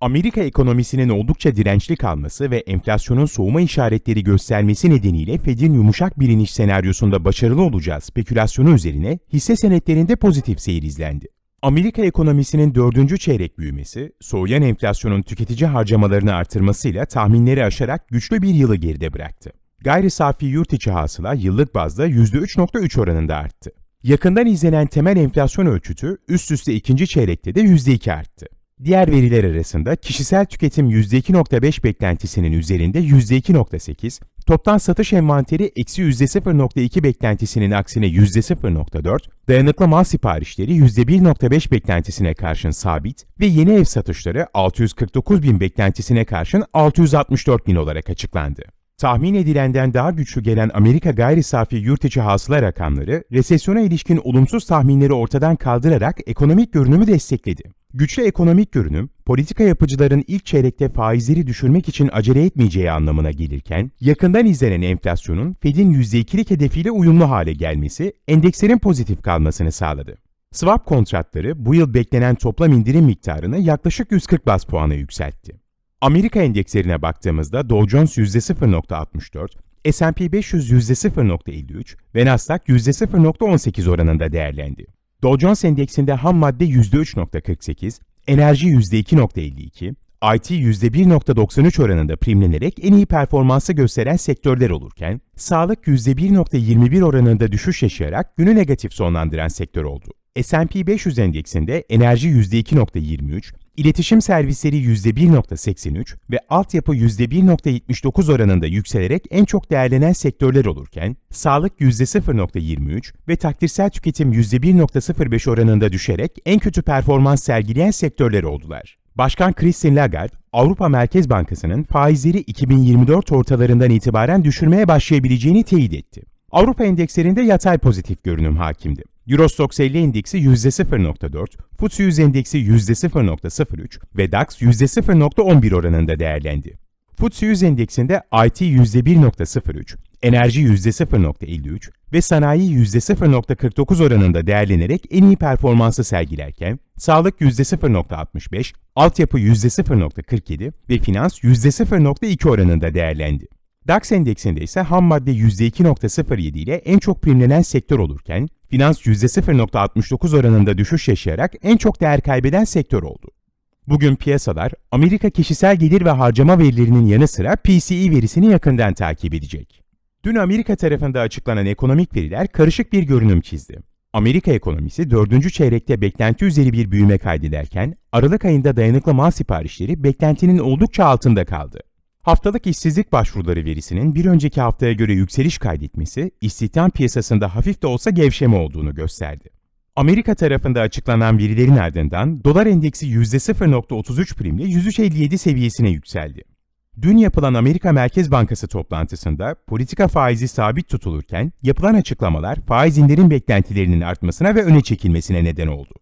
Amerika ekonomisinin oldukça dirençli kalması ve enflasyonun soğuma işaretleri göstermesi nedeniyle Fed'in yumuşak bir iniş senaryosunda başarılı olacağı spekülasyonu üzerine hisse senetlerinde pozitif seyir izlendi. Amerika ekonomisinin dördüncü çeyrek büyümesi, soğuyan enflasyonun tüketici harcamalarını artırmasıyla tahminleri aşarak güçlü bir yılı geride bıraktı. Gayri safi yurt içi hasıla yıllık bazda %3.3 oranında arttı. Yakından izlenen temel enflasyon ölçütü üst üste ikinci çeyrekte de %2 arttı. Diğer veriler arasında kişisel tüketim %2.5 beklentisinin üzerinde %2.8, toptan satış envanteri eksi %0.2 beklentisinin aksine %0.4, dayanıklı mal siparişleri %1.5 beklentisine karşın sabit ve yeni ev satışları 649 bin beklentisine karşın 664 bin olarak açıklandı. Tahmin edilenden daha güçlü gelen Amerika gayri safi yurt içi hasıla rakamları, resesyona ilişkin olumsuz tahminleri ortadan kaldırarak ekonomik görünümü destekledi. Güçlü ekonomik görünüm, politika yapıcıların ilk çeyrekte faizleri düşürmek için acele etmeyeceği anlamına gelirken, yakından izlenen enflasyonun Fed'in %2'lik hedefiyle uyumlu hale gelmesi, endekslerin pozitif kalmasını sağladı. Swap kontratları bu yıl beklenen toplam indirim miktarını yaklaşık 140 bas puana yükseltti. Amerika endekslerine baktığımızda Dow Jones %0.64, S&P 500 %0.53 ve Nasdaq %0.18 oranında değerlendi. Dow Jones endeksinde ham madde %3.48, enerji %2.52, IT %1.93 oranında primlenerek en iyi performansı gösteren sektörler olurken, sağlık %1.21 oranında düşüş yaşayarak günü negatif sonlandıran sektör oldu. S&P 500 endeksinde enerji %2.23, iletişim servisleri %1.83 ve altyapı %1.79 oranında yükselerek en çok değerlenen sektörler olurken, sağlık %0.23 ve takdirsel tüketim %1.05 oranında düşerek en kötü performans sergileyen sektörler oldular. Başkan Christine Lagarde, Avrupa Merkez Bankası'nın faizleri 2024 ortalarından itibaren düşürmeye başlayabileceğini teyit etti. Avrupa endekslerinde yatay pozitif görünüm hakimdi. Eurostoxx 50 endeksi %0.4, FTSE 100 endeksi %0.03 ve DAX %0.11 oranında değerlendi. FTSE 100 endeksinde IT %1.03, enerji %0.53 ve sanayi %0.49 oranında değerlenerek en iyi performansı sergilerken, sağlık %0.65, altyapı %0.47 ve finans %0.2 oranında değerlendi. DAX endeksinde ise ham madde %2.07 ile en çok primlenen sektör olurken, finans %0.69 oranında düşüş yaşayarak en çok değer kaybeden sektör oldu. Bugün piyasalar, Amerika kişisel gelir ve harcama verilerinin yanı sıra PCE verisini yakından takip edecek. Dün Amerika tarafında açıklanan ekonomik veriler karışık bir görünüm çizdi. Amerika ekonomisi dördüncü çeyrekte beklenti üzeri bir büyüme kaydederken, Aralık ayında dayanıklı mal siparişleri beklentinin oldukça altında kaldı. Haftalık işsizlik başvuruları verisinin bir önceki haftaya göre yükseliş kaydetmesi, istihdam piyasasında hafif de olsa gevşeme olduğunu gösterdi. Amerika tarafında açıklanan verilerin ardından dolar endeksi %0.33 primle 103.57 seviyesine yükseldi. Dün yapılan Amerika Merkez Bankası toplantısında politika faizi sabit tutulurken yapılan açıklamalar faiz indirim beklentilerinin artmasına ve öne çekilmesine neden oldu.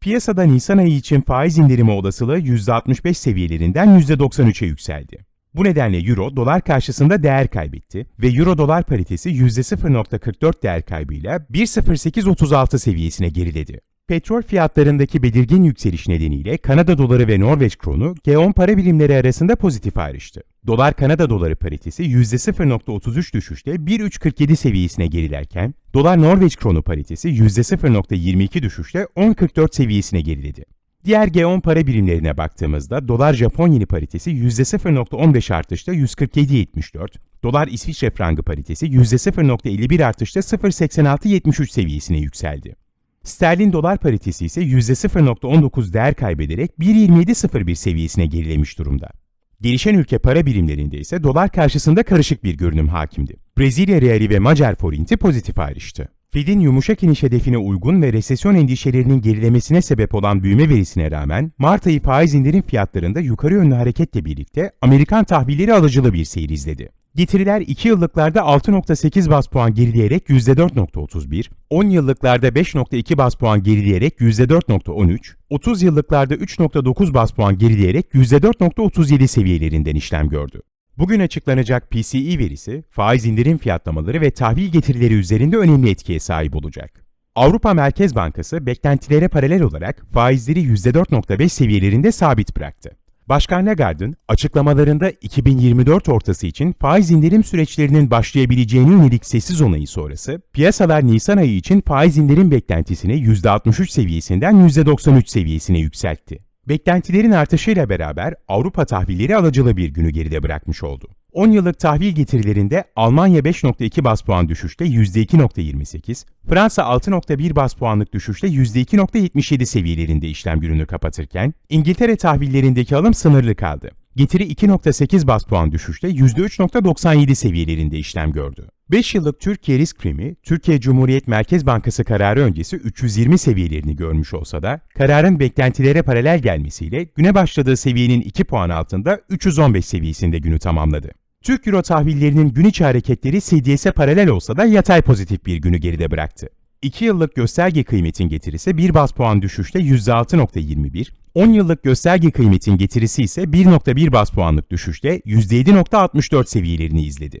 Piyasada Nisan ayı için faiz indirimi olasılığı %65 seviyelerinden %93'e yükseldi. Bu nedenle Euro dolar karşısında değer kaybetti ve Euro dolar paritesi %0.44 değer kaybıyla 1.0836 seviyesine geriledi. Petrol fiyatlarındaki belirgin yükseliş nedeniyle Kanada doları ve Norveç kronu G10 para birimleri arasında pozitif ayrıştı. Dolar Kanada doları paritesi %0.33 düşüşte 1.347 seviyesine gerilerken, dolar Norveç kronu paritesi %0.22 düşüşte 10.44 seviyesine geriledi. Diğer G10 para birimlerine baktığımızda dolar Japon yeni paritesi %0.15 artışta 147.74, dolar İsviçre frangı paritesi %0.51 artışta 0.8673 seviyesine yükseldi. Sterlin dolar paritesi ise %0.19 değer kaybederek 1.2701 seviyesine gerilemiş durumda. Gelişen ülke para birimlerinde ise dolar karşısında karışık bir görünüm hakimdi. Brezilya reali ve Macar forinti pozitif ayrıştı. Fed'in yumuşak iniş hedefine uygun ve resesyon endişelerinin gerilemesine sebep olan büyüme verisine rağmen Mart ayı faiz indirim fiyatlarında yukarı yönlü hareketle birlikte Amerikan tahvilleri alıcılı bir seyir izledi. Getiriler 2 yıllıklarda 6.8 bas puan gerileyerek %4.31, 10 yıllıklarda 5.2 bas puan gerileyerek %4.13, 30 yıllıklarda 3.9 bas puan gerileyerek %4.37 seviyelerinden işlem gördü. Bugün açıklanacak PCE verisi, faiz indirim fiyatlamaları ve tahvil getirileri üzerinde önemli etkiye sahip olacak. Avrupa Merkez Bankası beklentilere paralel olarak faizleri %4.5 seviyelerinde sabit bıraktı. Başkan Lagarde'ın açıklamalarında 2024 ortası için faiz indirim süreçlerinin başlayabileceğine yönelik sessiz onayı sonrası, piyasalar Nisan ayı için faiz indirim beklentisini %63 seviyesinden %93 seviyesine yükseltti. Beklentilerin artışıyla beraber Avrupa tahvilleri alıcılı bir günü geride bırakmış oldu. 10 yıllık tahvil getirilerinde Almanya 5.2 bas puan düşüşte %2.28, Fransa 6.1 bas puanlık düşüşte %2.77 seviyelerinde işlem gününü kapatırken, İngiltere tahvillerindeki alım sınırlı kaldı. Getiri 2.8 bas puan düşüşte %3.97 seviyelerinde işlem gördü. 5 yıllık Türkiye risk primi, Türkiye Cumhuriyet Merkez Bankası kararı öncesi 320 seviyelerini görmüş olsa da, kararın beklentilere paralel gelmesiyle güne başladığı seviyenin 2 puan altında 315 seviyesinde günü tamamladı. Türk Euro tahvillerinin gün içi hareketleri CDS'e paralel olsa da yatay pozitif bir günü geride bıraktı. 2 yıllık gösterge kıymetin getirisi 1 bas puan düşüşte %6.21, 10 yıllık gösterge kıymetin getirisi ise 1.1 bas puanlık düşüşte %7.64 seviyelerini izledi.